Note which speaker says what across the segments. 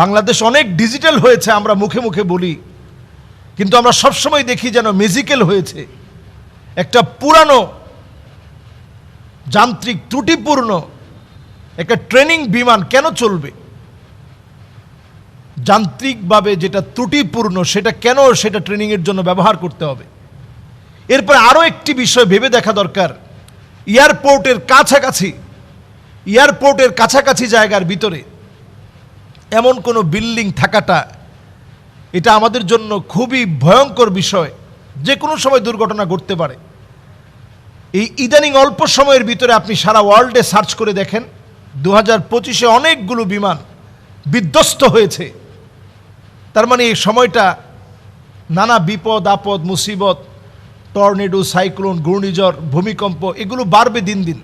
Speaker 1: বাংলাদেশ অনেক ডিজিটাল হয়েছে, আমরা মুখে মুখে বলি। কিন্তু আমরা সবসময় দেখি যেন মিউজিক্যাল হয়েছে। একটা পুরানো, যান্ত্রিক ত্রুটিপূর্ণ, একটা ট্রেনিং বিমান কেন চলবে? যান্ত্রিকভাবে যেটা ত্রুটিপূর্ণ, সেটা কেন সেটা ট্রেনিংয়ের জন্য ব্যবহার করতে হবে? এরপর আরও একটি বিষয় ভেবে দেখা দরকার। এয়ারপোর্টের কাছাকাছি এয়ারপোর্টের কাছাকাছি জায়গার ভিতরে এমন কোনো বিল্ডিং থাকাটা, এটা আমাদের জন্য খুবই ভয়ঙ্কর বিষয়। যে কোনো সময় দুর্ঘটনা ঘটতে পারে। এই ইদানিং অল্প সময়ের ভিতরে আপনি সারা ওয়ার্ল্ডে সার্চ করে দেখেন দু হাজার পঁচিশে অনেকগুলো বিমান বিধ্বস্ত হয়েছে। তার মানে এই সময়টা নানা বিপদ, আপদ, মুসিবত টর্নেডো সাইক্লোন ঘূর্ণিঝড়, ভূমিকম্প, এগুলো বাড়বে দিন দিন।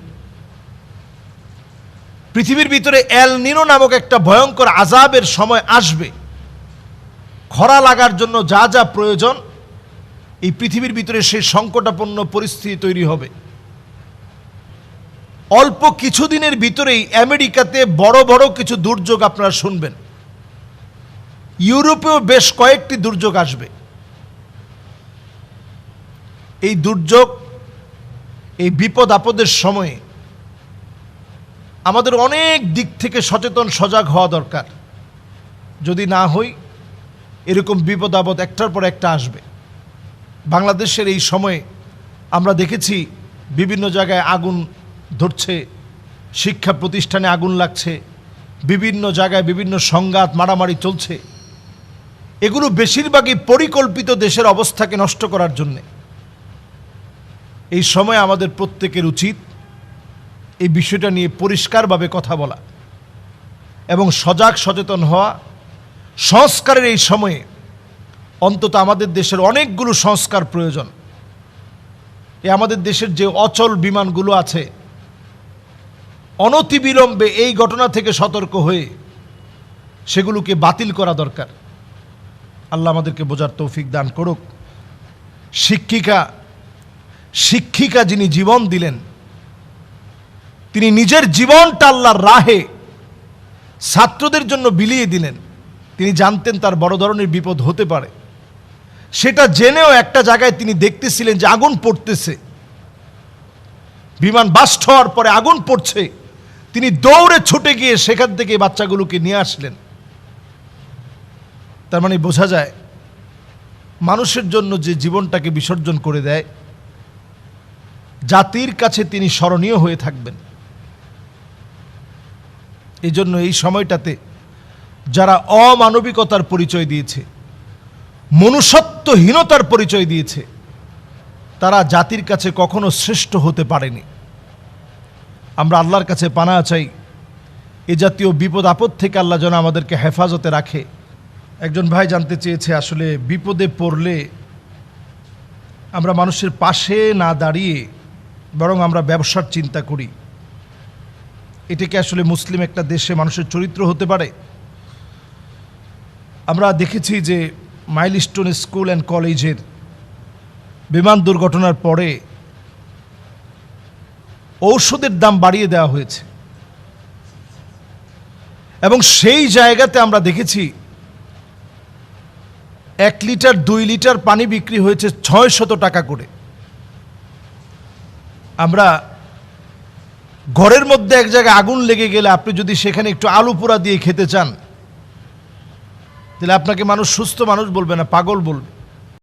Speaker 1: পৃথিবীর ভিতরে এল নিনো নামক একটা ভয়ঙ্কর আজাবের সময় আসবে। খরা লাগার জন্য যা যা প্রয়োজন, এই পৃথিবীর ভিতরে সেই সংকটাপন্ন পরিস্থিতি তৈরি হবে। অল্প কিছুদিনের ভিতরেই আমেরিকাতে বড় বড় কিছু দুর্যোগ আপনারা শুনবেন। ইউরোপেও বেশ কয়েকটি দুর্যোগ আসবে। এই দুর্যোগ, এই বিপদ আপদের সময়ে আমাদের অনেক দিক থেকে সচেতন, সজাগ হওয়া দরকার। যদি না হই, এরকম বিপদ আপদ একটার পর একটা আসবে। বাংলাদেশের এই সময়ে আমরা দেখেছি বিভিন্ন জায়গায় আগুন ধরছে, শিক্ষা প্রতিষ্ঠানে আগুন লাগছে, বিভিন্ন জায়গায় বিভিন্ন সংঘাত, মারামারি চলছে। এগুলো বেশিরভাগই পরিকল্পিত দেশের অবস্থাকে নষ্ট করার জন্যে। এই সময় আমাদের প্রত্যেকের উচিত এই বিষয়টা নিয়ে পরিষ্কারভাবে কথা বলা এবং সজাগ সচেতন হওয়া। সংস্কারের এই সময়ে অন্তত আমাদের দেশের অনেকগুলো সংস্কার প্রয়োজন। এ আমাদের দেশের যে অচল বিমানগুলো আছে, অনতিবিলম্বে এই ঘটনা থেকে সতর্ক হয়ে সেগুলোকে বাতিল করা দরকার। আল্লাহ আমাদেরকে বোঝার তৌফিক দান করুক। শিক্ষিকা শিক্ষিকা যিনি জীবন দিলেন তিনি নিজের জীবনটা আল্লাহর রাহে ছাত্রদের জন্য বিলিয়ে দিলেন। তিনি জানতেন তার বড় ধরনের বিপদ হতে পারে। সেটা জেনেও একটা জায়গায় তিনি দেখতেছিলেন যে আগুন পড়তেছে। বিমান বাস্ট হওয়ার পরে আগুন পড়ছে। তিনি দৌড়ে ছুটে গিয়ে সেখান থেকে বাচ্চাগুলোকে নিয়ে আসলেন। তার মানে বোঝা যায়, মানুষের জন্য যে জীবনটাকে বিসর্জন করে দেয়, জাতির কাছে তিনি স্মরণীয় হয়ে থাকবেন। এই জন্য এই সময়টাতে যারা অমানবিকতার পরিচয় দিয়েছে, মনুষ্যত্বহীনতার পরিচয় দিয়েছে, তারা জাতির কাছে কখনো শ্রেষ্ঠ হতে পারেনি। আমরা আল্লাহর কাছে পানা চাই, এ জাতীয় বিপদ আপদ থেকে আল্লাহ যেন আমাদেরকে হেফাজতে রাখে। একজন ভাই জানতে চেয়েছে, আসলে বিপদে পড়লে আমরা মানুষের পাশে না দাঁড়িয়ে বরং আমরা ব্যবসার চিন্তা করি। এটা কি আসলে মুসলিম একটা দেশে মানুষের চরিত্র হতে পারে। আমরা দেখেছি যে মাইলস্টোন স্কুল অ্যান্ড কলেজের বিমান দুর্ঘটনার পরে ঔষধের দাম বাড়িয়ে দেওয়া হয়েছে। এবং সেই জায়গাতে আমরা দেখেছি এক লিটার, দুই লিটার পানি বিক্রি হয়েছে ছয় শত টাকা করে। আমরা ঘরের মধ্যে এক জায়গায় আগুন লেগে গেলে আপনি যদি সেখানে একটু আলু পোড়া দিয়ে খেতে চান, তাহলে আপনাকে মানুষ সুস্থ মানুষ বলবে না, পাগল বলবে।